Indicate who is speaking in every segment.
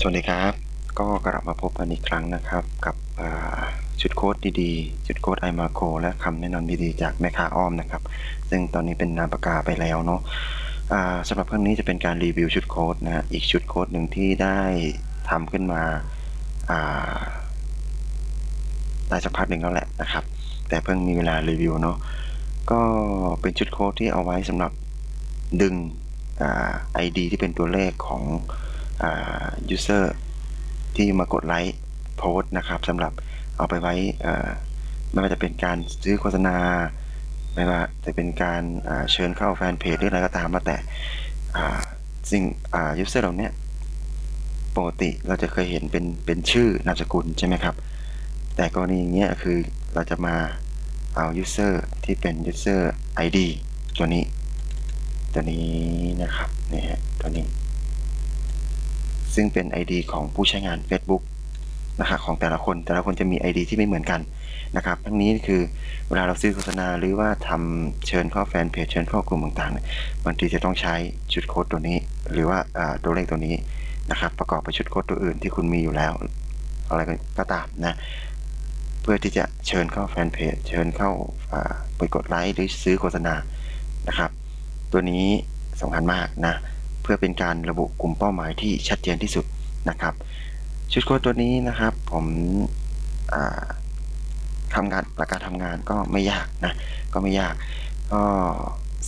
Speaker 1: สวัสดีครับ ก็กลับมาพบกันอีกครั้งนะครับ กับชุดโค้ดดีๆ ชุดโค้ดไอมาโคและคำแนะนำดีๆ จากแม่ค้าอ้อมนะครับ ซึ่งตอนนี้เป็นนามปากกาไปแล้วเนาะสำหรับครั้งนี้จะเป็นการรีวิวชุดโค้ดนะฮะอีกชุดโค้ดหนึ่งที่ได้ทำขึ้นมาได้สักพักหนึ่งแล้วแหละนะครับ แต่เพิ่งมีเวลารีวิวเนาะก็เป็นชุดโค้ดที่เอาไว้สำหรับดึงไอ่า ID ที่เป็นตัวเลขของ อ่า user ที่มากดไลค์โพสต์นะครับสำหรับเอาไปไว้ไม่ว่าจะเป็นการซื้อโฆษณา ไม่ว่าจะเป็นการเชิญเข้าแฟนเพจหรืออะไรก็ตามแล้วแต่สิ่งอ่า user เหล่านี้ปกติเราจะเคยเห็นเป็นเป็นชื่อนามสกุลใช่ไหมครับ แต่กรณีอย่างเงี้ยคือเราจะมาเอา user ที่เป็น user ID ตัวนี้ ตัวนี้นะครับนี่ฮะตัวนี้ ซึ่งเป็น ID ของผู้ใช้งาน Facebook นะครับของแต่ละคนแต่ละคนจะมี ID ที่ไม่เหมือนกันนะครับ ทั้งนี้คือเวลาเราซื้อโฆษณาหรือว่าทำเชิญเข้าแฟนเพจเชิญเข้ากลุ่มต่างๆบางทีจะต้องใช้ชุดโค้ดตัวนี้ หรือว่าตัวเลขตัวนี้นะครับ ประกอบไปชุดโค้ดตัวอื่นที่คุณมีอยู่แล้ว อะไรก็ตามนะเพื่อที่จะเชิญเข้าแฟนเพจเชิญเข้าไปกดไลค์หรือซื้อโฆษณานะครับ ตัวนี้สำคัญมากนะ เพื่อเป็นการระบุกลุ่มเป้าหมายที่ชัดเจนที่สุดนะครับ ชุดโค้ดตัวนี้นะครับ ผมทำงานหลักการทำงานก็ไม่ยากนะก็ไม่ยาก ก็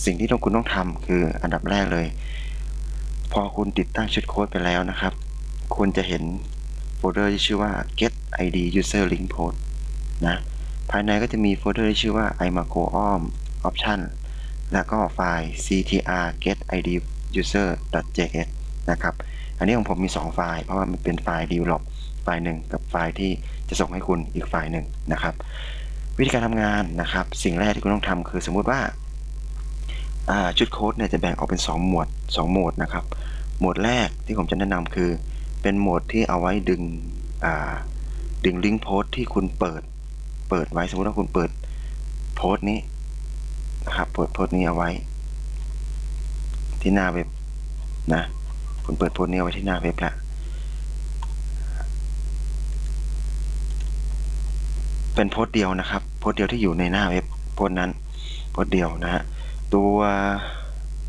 Speaker 1: สิ่งที่ต้องคุณต้องทำคืออันดับแรกเลย พอคุณติดตั้งชุดโค้ดไปแล้วนะครับ คุณจะเห็นโฟลเดอร์ที่ชื่อว่า get id user link post นะภายในก็จะมีโฟลเดอร์ที่ชื่อว่า imaco om option แล้วก็ไฟล์ ctr get id user js นะครับ อันนี้ของผมมี 2 ไฟล์ เพราะว่ามันเป็นไฟล์ develop ไฟล์หนึ่งกับไฟล์ที่จะส่งให้คุณอีกไฟล์หนึ่งนะครับ วิธีการทำงานนะครับ สิ่งแรกที่คุณต้องทำคือสมมุติว่าชุดโค้ดเนี่ยจะแบ่งออกเป็น 2 หมวด 2 โหมดนะครับ โหมดแรกที่ผมจะแนะนำคือเป็นโหมดที่เอาไว้ดึงดึงลิงก์โพสต์ที่คุณเปิด เปิดไว้สมมติว่าคุณเปิดโพสต์นี้นะครับ เปิดโพสต์นี้เอาไว้ ที่หน้าเว็บนะคุณเปิดโพสต์นี้ไว้ที่หน้าเว็บแล้วเป็นโพสต์เดียวนะครับ โพสต์เดียวที่อยู่ในหน้าเว็บโพสต์นั้น โพสต์เดียวนะฮะตัว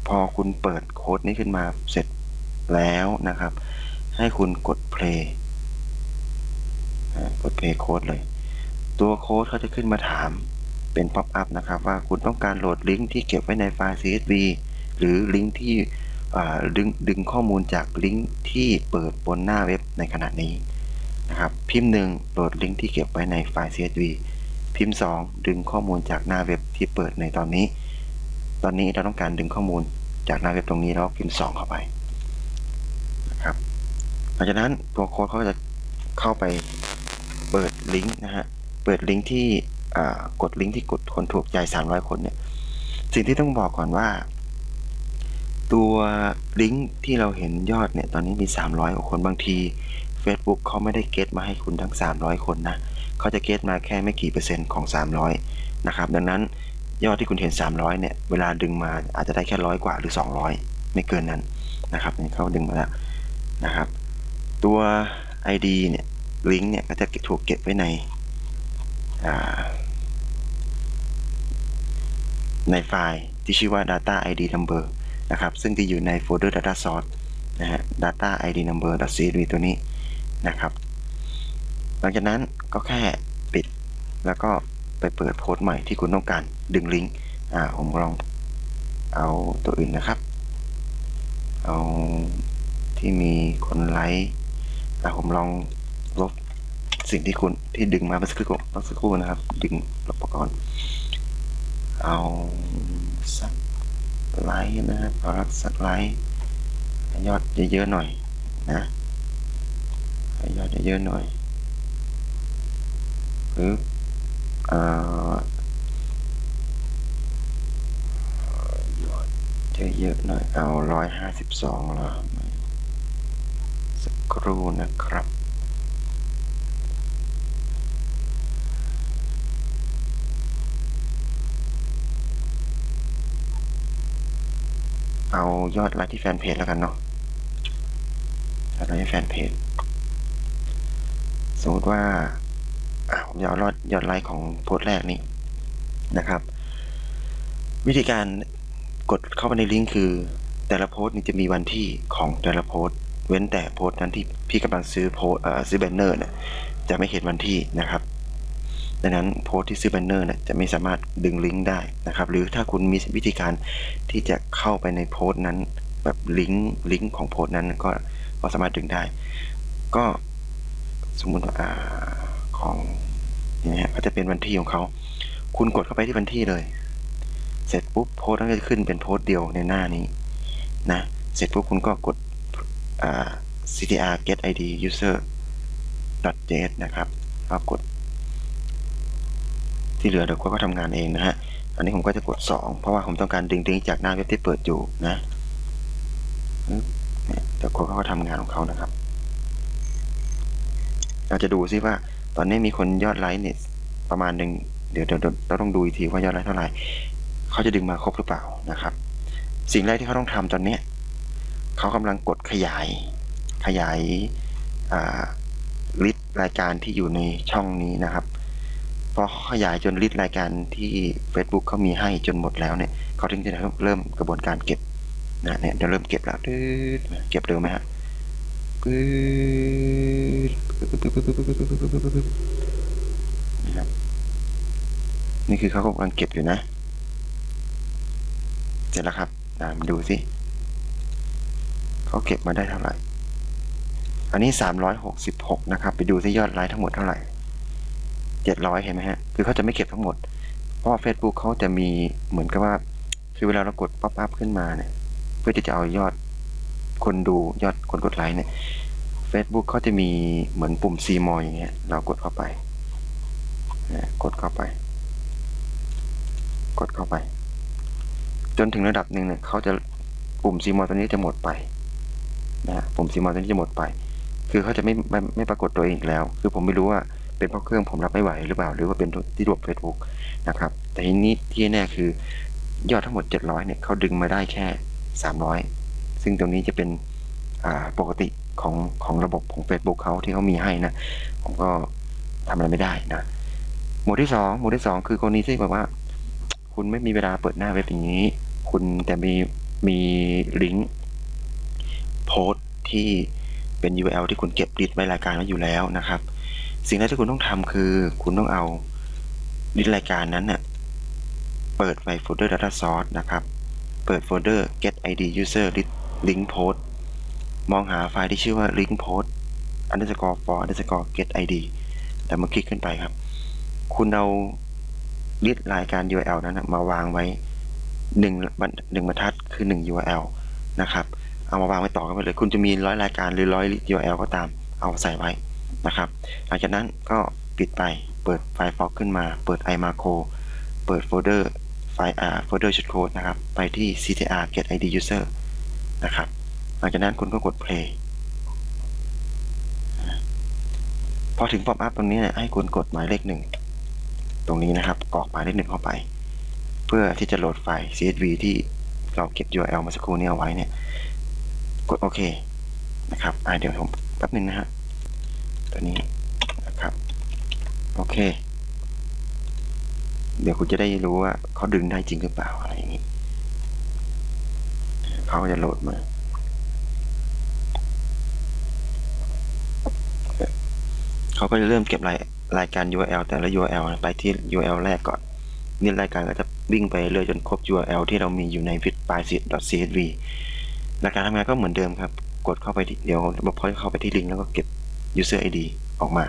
Speaker 1: พอคุณเปิดโค้ดนี้ขึ้นมาเสร็จแล้วนะครับ ให้คุณกด play กด play โค้ดเลย ตัวโค้ดเขาจะขึ้นมาถามเป็น pop up นะครับ ว่าคุณต้องการโหลดลิงก์ที่เก็บไว้ในไฟล์ CSV หรือลิงก์ที่ดึงดึงข้อมูลจากลิงก์ที่เปิดบนหน้าเว็บในขณะนี้นะครับพิมพ์หนึ่งโหลดลิงก์ที่เก็บไว้ในไฟล์ CSV พิมพ์ 2 ดึงข้อมูลจากหน้าเว็บที่เปิดในตอนนี้ ตอนนี้เราต้องการดึงข้อมูลจากหน้าเว็บตรงนี้แล้วพิมพ์ 2 เข้าไปนะครับหลังจากนั้นตัวโค้ดเขาจะเข้าไปเปิดลิงก์นะฮะเปิดลิงก์ที่กดลิงก์ที่กดคนถูกใจ300 คนเนี่ยสิ่งที่ต้องบอกก่อนว่า ตัวลิงก์ที่เราเห็นยอดเนี่ย ตอนนี้มี 300กว่าคนบางที Facebook เขาไม่ได้เก็ตมาให้คุณทั้ง 300 คนนะเขาจะเก็ตมาแค่ไม่กี่เปอร์เซ็นต์ของ 300 นะครับ ดังนั้นยอดที่คุณเห็น 300 เนี่ย เวลาดึงมาอาจจะได้แค่ร้อยกว่าหรือ 200 ไม่เกินนั้นนะครับนี่เขาดึงมาแล้วนะครับ ตัว ID เนี่ยลิงก์เนี่ยก็จะถูกเก็บไว้ในในไฟล์ที่ชื่อว่า data id number นะครับ ซึ่งจะอยู่ในโฟลเดอร์ data source นะฮะ data id number csv ตัวนี้นะครับ หลังจากนั้นก็แค่ปิด แล้วก็ไปเปิดโพสต์ใหม่ที่คุณต้องการดึงลิงก์อ่าผมลองเอาตัวอื่นนะครับ เอาที่มีคนไลค์อ่าผมลองลบสิ่งที่คุณที่ดึงมาเมื่อสักครู่เมื่อสักครู่นะครับ ดึงลบไปก่อนเอาสัก ไลค์นะครับเอาสักไลค์ยอดเยอะๆหน่อยนะยอดเยอะๆหน่อยปึ๊บอ่ายอดเยอะๆหน่อยเอาร้อยห้าสิบสองแล้วสักครู่นะครับ เอายอดไลค์ที่แฟนเพจแล้วกันเนาะยอดไลค์ที่แฟนเพจสมมติว่าผมจะเอายอดยอดไลค์ของโพสต์แรกนี้นะครับ วิธีการกดเข้าไปในลิงก์คือ แต่ละโพสต์นี่จะมีวันที่ของแต่ละโพสต์เว้นแต่โพสต์นั้นที่พี่กำลังซื้อโพสซื้อแบนเนอร์เนี่ยจะไม่เห็นวันที่นะครับ ดังนั้นโพสต์ที่ซื้อแบนเนอร์เนี่ยจะไม่สามารถดึงลิงก์ได้นะครับ หรือถ้าคุณมีวิธีการที่จะเข้าไปในโพสต์นั้น แบบลิงก์ลิงก์ของโพสต์นั้นก็ก็สามารถดึงได้ ก็สมมุติว่าอ่าของอย่างเงี้ยก็จะเป็นวันที่ของเขา คุณกดเข้าไปที่วันที่เลย เสร็จปุ๊บโพสต์นั้นก็จะขึ้นเป็นโพสต์เดียวในหน้านี้นะเสร็จปุ๊บคุณก็กดอ่า ctr get id user js นะครับก็กด ที่เหลือเดี๋ยวโค้ก็ทำงานเองนะฮะ อันนี้ผมก็จะกด 2 เพราะว่าผมต้องการดึงลิงก์จากหน้าเว็บที่เปิดอยู่นะเดี๋ยวโค้ดเขาก็ทำงานของเขานะครับ เราจะดูซิว่าตอนนี้มีคนยอดไลค์เนี่ยประมาณหนึ่งเดี๋ยวเดี๋ยวเราต้องดูอีกทีว่ายอดไลค์เท่าไหร่ เขาจะดึงมาครบหรือเปล่านะครับ สิ่งแรกที่เขาต้องทำตอนเนี้ยเขากำลังกดขยาย ขยายลิสต์รายการที่อยู่ในช่องนี้นะครับ พอเขาขยายจนลิสต์รายการที่ Facebook เขามีให้จนหมดแล้วเนี่ยเขาถึงจะเริ่มกระบวนการเก็บนะเนี่ยจะเริ่มเก็บแล้วดืดเก็บเร็วไหมฮะปึ๊ดนะครับนี่คือเขากำลังเก็บอยู่นะ เสร็จแล้วครับมาดูสิเขาเก็บมาได้เท่าไหร่ อันนี้ 366 นะครับ ไปดูซิยอดไลค์ทั้งหมดเท่าไหร่ 700เห็นไหมฮะ คือเขาจะไม่เก็บทั้งหมด เพราะ Facebook เขาจะมีเหมือนกับว่าคือเวลาเรากดป๊อปอัพขึ้นมาเนี่ย เพื่อที่จะเอายอดคนดูยอดคนกดไลค์เนี่ย Facebook เขาจะมีเหมือนปุ่ม C more อย่างเงี้ย เรากดเข้าไปนะกดเข้าไป กดเข้าไป จนถึงระดับหนึ่งเนี่ยเขาจะปุ่ม C more ตัวนี้จะหมดไปนะปุ่ม C more ตัวนี้จะหมดไป คือเขาจะไม่ไม่ไม่ปรากฏตัวเองอีกแล้ว คือผมไม่รู้ว่า เป็นเพราะเครื่องผมรับไม่ไหวหรือเปล่า หรือว่าเป็นที่ระบบ Facebook นะครับ แต่ทีนี้ที่แน่คือยอดทั้งหมด 700 เนี่ยเขาดึงมาได้แค่ 300 ซึ่งตรงนี้จะเป็นปกติของของระบบของ Facebook เขาที่เขามีให้นะ ผมก็ทำอะไรไม่ได้นะหมวดที่สองหมวดที่สองคือกรณีที่แบบว่า คุณไม่มีเวลาเปิดหน้าเว็บอย่างนี้ คุณแต่มีมีลิงก์โพสต์ที่เป็น URL ที่คุณเก็บลิสต์ไว้รายการไว้อยู่แล้วนะครับ สิ่งแรกที่คุณต้องทำคือ คุณต้องเอาลิสต์รายการนั้นเน่ะเปิดไปโฟลเดอร์ data source นะครับ เปิดโฟลเดอร์ get id user list link post มองหาไฟล์ที่ชื่อว่า link post underscore for underscore get id แล้วมาคลิกขึ้นไปครับ คุณเอาลิสต์รายการ URL นั้นมาวางไว้หนึ่งบรรหนึ่งบรรทัดคือหนึ่ง URL นะครับ เอามาวางไว้ต่อกันไปเลย คุณจะมีร้อยรายการหรือร้อย URL ก็ตาม เอาใส่ไว้ นะครับ หลังจากนั้นก็ปิดไป เปิดไฟล์ฟอกขึ้นมา เปิด iMacro เปิดโฟลเดอร์ไฟล์อ่าโฟลเดอร์ชุดโค้ดนะครับ ไปที่ ctr get id user นะครับ หลังจากนั้นคุณก็กด play พอถึง pop up ตรงนี้เนี่ยให้คุณกดหมายเลขหนึ่งตรงนี้นะครับกรอกหมายเลขหนึ่งเข้าไป เพื่อที่จะโหลดไฟล์ CSV ที่เราเก็บ URL มาสักครู่นี้เอาไว้เนี่ย กดโอเคนะครับอ่าเดี๋ยวผมแป๊บหนึ่งนะฮะ ตัวนี้นะครับ โอเค เดี๋ยวคุณจะได้รู้ว่าเขาดึงได้จริงหรือเปล่าอะไรอย่างนี้เขาก็จะโหลดมาเขาก็จะเริ่มเก็บรายรายการ URL แต่ละ URL ไปที่ URL แรกก่อน นี่รายการก็จะวิ่งไปเรื่อยจนครบ URL ที่เรามีอยู่ใน fit file .csv หลักการทำงานก็เหมือนเดิมครับ กดเข้าไปเดี๋ยวระบบพอยเข้าไปที่ลิงก์แล้วก็เก็บ user ID ออกมา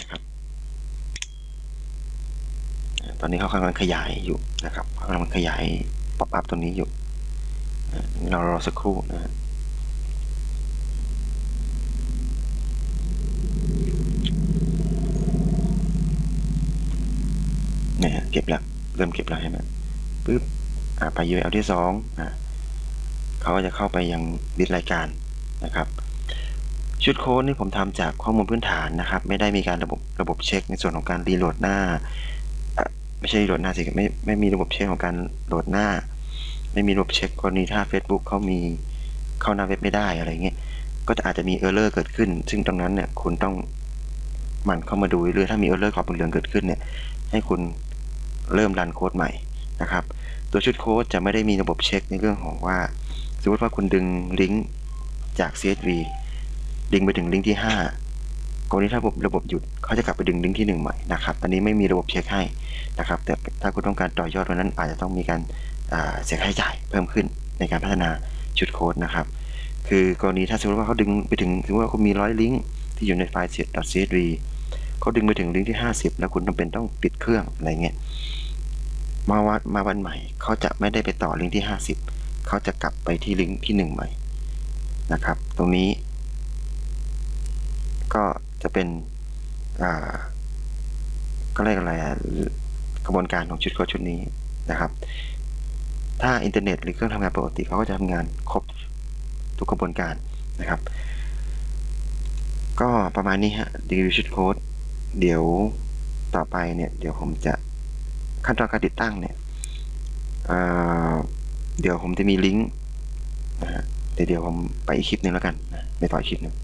Speaker 1: นะครับตอนนี้เขากำลังขยายอยู่นะครับเขากำลังขยาย pop up ตัวนี้อยู่เรารอสักครู่นะฮะเนี่ยเก็บแล้วเริ่มเก็บแล้วใช่ไหมปึ๊บไป URL ที่สองอ่าเขาก็จะเข้าไปยังดิสรายการนะครับ ชุดโค้ดนี่ผมทำจากข้อมูลพื้นฐานนะครับ ไม่ได้มีการระบบระบบเช็ค ในส่วนของการรีโหลดหน้าไม่ใช่รีโหลดหน้าสิไม่ไม่มีระบบเช็คของการโหลดหน้า ไม่มีระบบเช็คกรณีถ้า Facebook เขามีเข้าหน้าเว็บไม่ได้อะไรเงี้ยก็จะอาจจะมีเออร์เลอร์เกิดขึ้น ซึ่งตรงนั้นเนี่ยคุณต้องหมันเข้ามาดูเรื่อยถ้ามี error ขอบเหลืองเกิดขึ้นเนี่ยให้คุณเริ่มรันโค้ดใหม่นะครับ ตัวชุดโค้ดจะไม่ได้มีระบบเช็คในเรื่องของว่า สมมติว่าคุณดึงลิงก์จาก CSV ดึงไปถึงลิงก์ที่5กรณีถ้าระบบระบบหยุดเขาจะกลับไปดึงลิงก์ที่ 1 ใหม่นะครับอันนี้ไม่มีระบบเช็คให้นะครับ แต่ถ้าคุณต้องการต่อยอดวันนั้นอาจจะต้องมีการเสียค่าใช้จ่ายเพิ่มขึ้นในการพัฒนาชุดโค้ดนะครับ คือกรณีถ้าสมมติว่าเขาดึงไปถึงสมมติว่าคุณมีร้อยลิงก์ที่อยู่ในไฟล์ .csv เขาดึงไปถึงลิงก์ที่ 50 แล้วคุณจำเป็นต้องปิดเครื่องอะไรเงี้ยมาวัดมาวันใหม่เขาจะไม่ได้ไปต่อลิงก์ที่ 50 เขาจะกลับไปที่ลิงก์ที่ 1 ใหม่นะครับ ตรงนี้ ก็จะเป็นก็เรียกอะไรกระบวนการของชุดโค้ดชุดนี้นะครับ ถ้าอินเทอร์เน็ตหรือเครื่องทำงานปกติเขาก็จะทำงานครบทุกกระบวนการนะครับ ก็ประมาณนี้ฮะรีวิวชุดโค้ดเดี๋ยวต่อไปเนี่ย เดี๋ยวผมจะขั้นตอนการติดตั้งเนี่ยเดี๋ยวผมจะมีลิงก์นะฮะเดี๋ยวผมไปอีกคลิปหนึ่งแล้วกันนะไปต่ออีกคลิปหนึ่ง